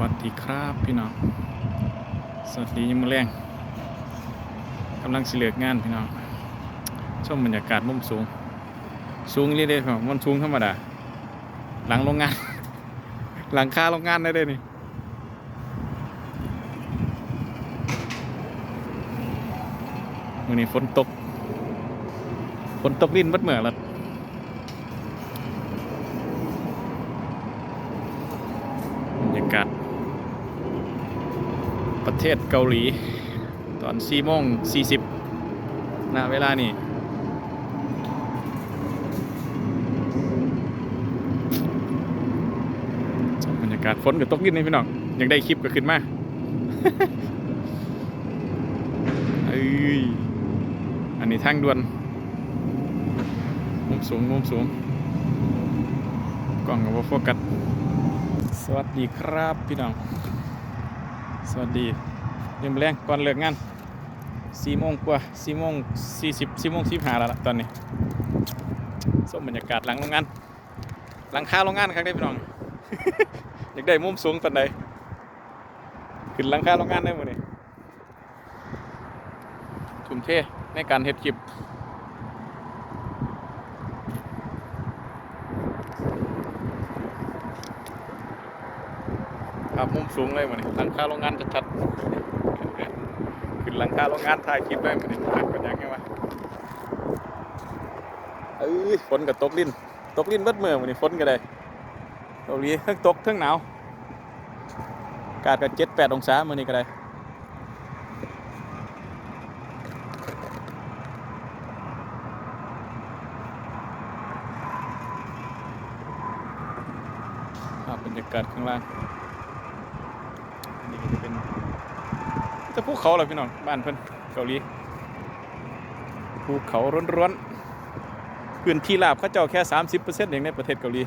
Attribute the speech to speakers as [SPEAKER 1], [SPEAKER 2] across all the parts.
[SPEAKER 1] วัสดีครับพี่น้อง สวัสดียามแรงกำลังสิเลือกงานพี่น้อง ชมบรรยากาศมุมสูง สูงเรื่อยๆครับมันสูงธรรมดา หลังโรงงาน หลังคาโรงงานได้เลยนี่วันนี้ฝนตก ฝนตกลิ้นบัดเมื่อละบรรยากาศ ประเทศเกาหลี ตอน4โมง40ณเวลานี้บรรยากาศฝนก็ตกลิ้นนี่พี่น้องอยากได้คลิปก็ขึ้นมาเอ้ยอันนี้ทางด่วนมุมสูงมุมสูงกล้องกับโฟกัสสวัสดีครับพี่น้อง สวัสดียังแรงก่อนเลิกงานสี่โมงกว่าสี่โมงสี่สิบสี่โมงสิบห้าแล้วล่ะตอนนี้ส้มบรรยากาศหลังโรงงาน หลังคาโรงงานครับได้พี่น้อง อยากได้มุมสูงตอนใดขึ้นหลังคาโรงงานได้หมดนี่ทุ่มเทในการเฮ็ดคลิป ครับมุมสูงเลยมันหลังคาโรงงานชัดๆขึ้นหลังคาโรงงานถ่ายคลิปได้มันหักกันยังไงวะเอ้ยฝนกับตกลิ้นตกลิ้นเบิดเมื่อมันนี่ฝนก็ได้เกาหลีทั้งตกทั้งหนาวอากาศก็เจ็ดแปดองศามื่อนี้ก็ได้ภาพบรรยากาศข้างล่าง นี่ก็จะเป็นจะภูเขาเหรอพี่น้องบ้านเพิ่นเกาหลีภูเขาร้อนๆพื้นที่ราบเขาเจ้าแค่ 30%เองในประเทศเกาหลี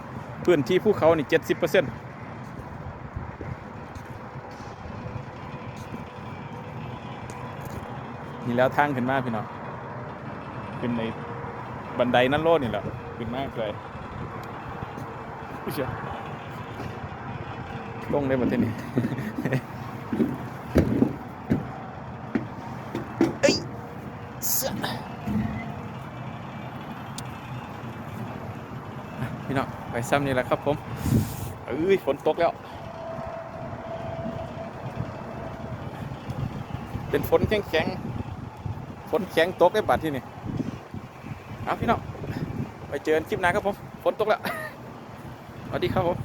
[SPEAKER 1] พื้นที่ภูเขานี่ 70%นี่แล้วทางขึ้นมาพี่น้องขึ้นในบันไดนั่นโลดนี่แหละขึ้นมากเลยอุ๊ยเชี่ยลงได้บันเทศนี้ เอ้ยเสื้ออะ พี่น้องไปซ้ำนี่แหละครับผมเอ้ยฝนตกแล้ว เป็นฝนแข็งแข็งฝนแข็งตกได้บาดที่นี่เอาพี่น้องไปเจอกันคลิปหน้าครับผมฝนตกแล้วสวัสดีครับผม